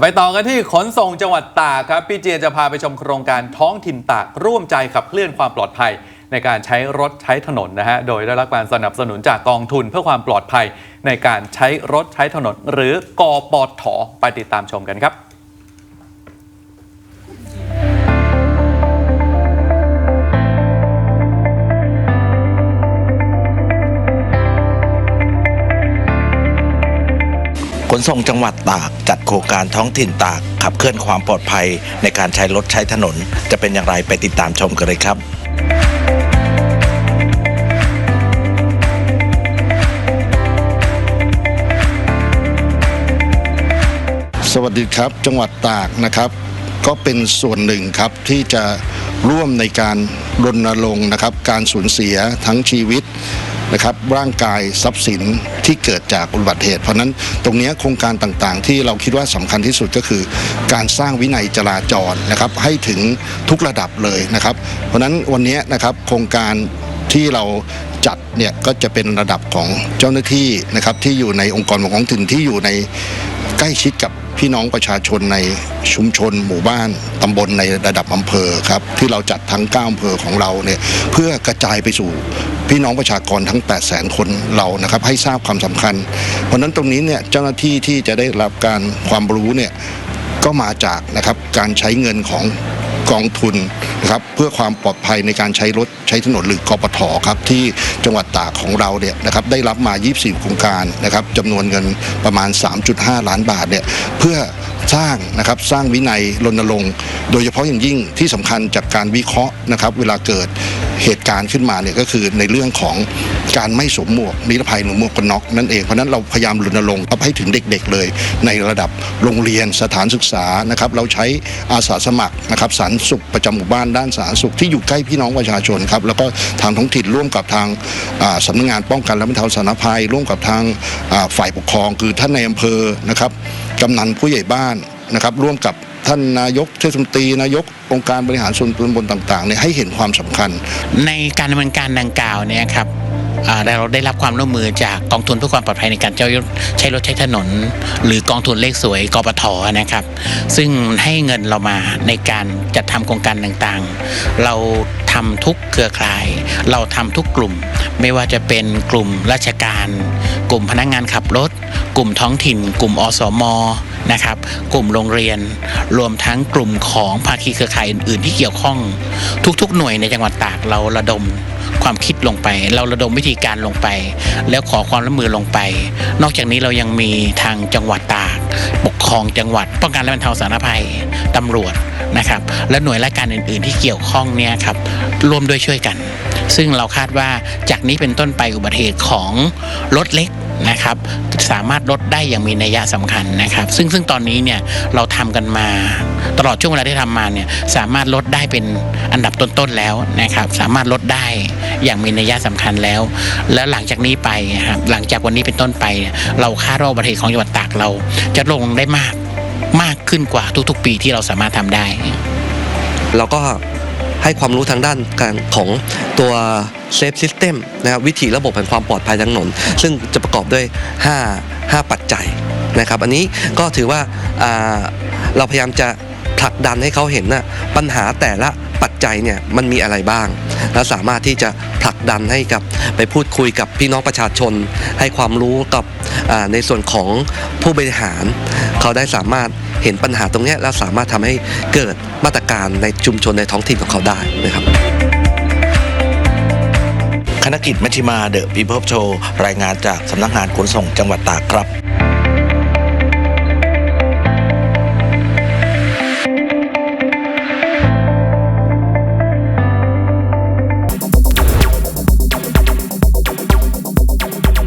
ไปต่อกันที่ขนส่งจังหวัดตากครับ พี่เจจะพาไปชมโครงการท้องถิ่นตากร่วมใจขับเคลื่อนความปลอดภัย ในการใช้รถใช้ถนนนะฮะ โดยได้รับการสนับสนุนจากกองทุนเพื่อความปลอดภัย ในการใช้รถใช้ถนน หรือกปทไปติดตามชมกันครับ ขนส่งจังหวัดตากจัดโครงการท้องถิ่นตากขับเคลื่อนความปลอดภัยในการใช้รถใช้ถนน จะเป็นอย่างไรไปติดตามชมกันเลยครับสวัสดีครับจังหวัดตากนะครับ ก็เป็นส่วนหนึ่งครับที่จะร่วมในการรณรงค์นะครับ การสูญเสียทั้งชีวิต นะครับร่างกายทรัพย์สินที่เกิดจากอุบัติเหตุ เพราะนั้นตรงนี้โครงการต่างๆ ที่เราคิดว่าสำคัญที่สุดก็คือ การสร้างวินัยจราจรนะครับให้ถึงทุกระดับเลยนะครับ เพราะนั้นวันนี้นะครับโครงการที่เราจัดเนี่ยก็จะเป็นระดับของเจ้าหน้าที่นะครับที่อยู่ในองค์กรปกครองท้องถิ่นที่อยู่ใน ใกล้ชิดกับพี่น้องประชาชนในชุมชนหมู่บ้านตำบลในระดับอำเภอครับที่เราจัดทั้ง9อำเภอของเราเนี่ยเพื่อกระจายไปสู่พี่น้องประชากรทั้ง 8 0 0 0 0 คนเรานะครับให้ทราบความสำคัญ เพราะนั้นตรงนี้เนี่ยเจ้าหน้าที่ที่จะได้รับการความรู้เนี่ยก็มาจากนะครับการใช้เงินของกองทุน นะครับเพื่อความปลอดภัยในการใช้รถใช้ถนนหรือกปทครับที่จังหวัดตากของเราเนี่ยนะครับได้รับมา 24 โครงการนะครับจำนวนเงินประมาณ 3.5 ล้านบาทเนี่ยเพื่อสร้างนะครับสร้างวินัยรณรงค์โดยเฉพาะอย่างยิ่งที่สำคัญจากการวิเคราะห์นะครับเวลาเกิด เหตุการณ์ขึ้นมาเนี่ยก็คือในเรื่องของการไม่สวมหมวกนิรภัยหรือหมวกกันน็อกนั่นเองเพราะนั้นเราพยายามรณรงค์ครับให้ถึงเด็กๆเลย ในระดับโรงเรียนสถานศึกษานะครับเราใช้อาสาสมัครนะครับสารสุขประจำหมู่บ้านด้านสาธารณสุขที่อยู่ใกล้พี่น้องประชาชนครับแล้วก็ทางท้องถิ่นร่วมกับทางอ่าสำนักงานป้องกันและบรรเทาสาธารณภัย ร่วมกับทางฝ่ายปกครอง คือท่านในอำเภอนะครับกำนันผู้ใหญ่บ้านนะครับร่วมกับ ท่านนายกเทศมนตรีนายกองค์การบริหารส่วนตำบลต่างๆเนี่ยให้เห็นความสำคัญ ในการดำเนินการดังกล่าวเนี่ยครับเราได้รับความร่วมมือจากกองทุนเพื่อความปลอดภัยในการใช้รถใช้ถนน หรือกองทุนเลขสวยกปทนะครับ ซึ่งให้เงินเรามาในการจัดทำโครงการต่างๆ เราทำทุกเครือข่าย เราทำทุกกลุ่ม ไม่ว่าจะเป็นกลุ่มราชการ กลุ่มพนักงานขับรถ กลุ่มท้องถิ่น กลุ่มอสม นะครับ กลุ่มโรงเรียน รวมทั้งกลุ่มของภาคีเครือข่ายอื่น ๆ ที่เกี่ยวข้อง ทุก ๆ หน่วยในจังหวัดตากเราระดมความคิดลงไป เราระดมวิธีการลงไป แล้วขอความร่วมมือลงไป นอกจากนี้เรายังมีทางจังหวัดตากปกครองจังหวัด ป้องกันและบรรเทาสาธารณภัยตำรวจนะครับ และหน่วยราชการอื่น ๆ ที่เกี่ยวข้องเนี่ยครับร่วมด้วยช่วยกัน ซึ่งเราคาดว่าจากนี้เป็นต้นไปอุบัติเหตุของรถเล็ก นะครับ สามารถลดได้อย่างมีนัยสำคัญนะครับ ซึ่งซึ่งตอนนี้เนี่ยเราทำกันมาตลอดช่วงเวลาที่ทำมาเนี่ยสามารถลดได้เป็นอันดับต้นๆแล้วนะครับ สามารถลดได้อย่างมีนัยสำคัญแล้ว แล้วหลังจากนี้ไปครับหลังจากวันนี้เป็นต้นไปเเราคาดว่าอุบัติเหตุของจังหวัดตากเรา จะลงได้มากมากขึ้นกว่าทุกๆ ปีที่เราสามารถทำได้เราก็ ให้ความรู้ทางด้านการของตัวเซฟซิสเต็มนะครับวิธีระบบแห่งความปลอดภัยทางถนน ซึ่งจะประกอบด้วย 5 5 ปัจจัยนะครับ อันนี้ก็ถือว่าอ่าเราพยายามจะผลักดันให้เขาเห็นนะปัญหาแต่ละปัจจัยเนี่ยมันมีอะไรบ้าง และสามารถที่จะผลักดันให้กับไปพูดคุยกับพี่น้องประชาชน ให้ความรู้กับในส่วนของผู้บริหาร เขาได้สามารถ เห็นปัญหาตรงนี้แล้วสามารถทำให้เกิดมาตรการในชุมชนในท้องถิ่นของเขาได้นะครับคณะกิจมัชิมาเดอะพีเพิลโชว์รายงานจากสำนักงานขนส่งจังหวัดตากครับ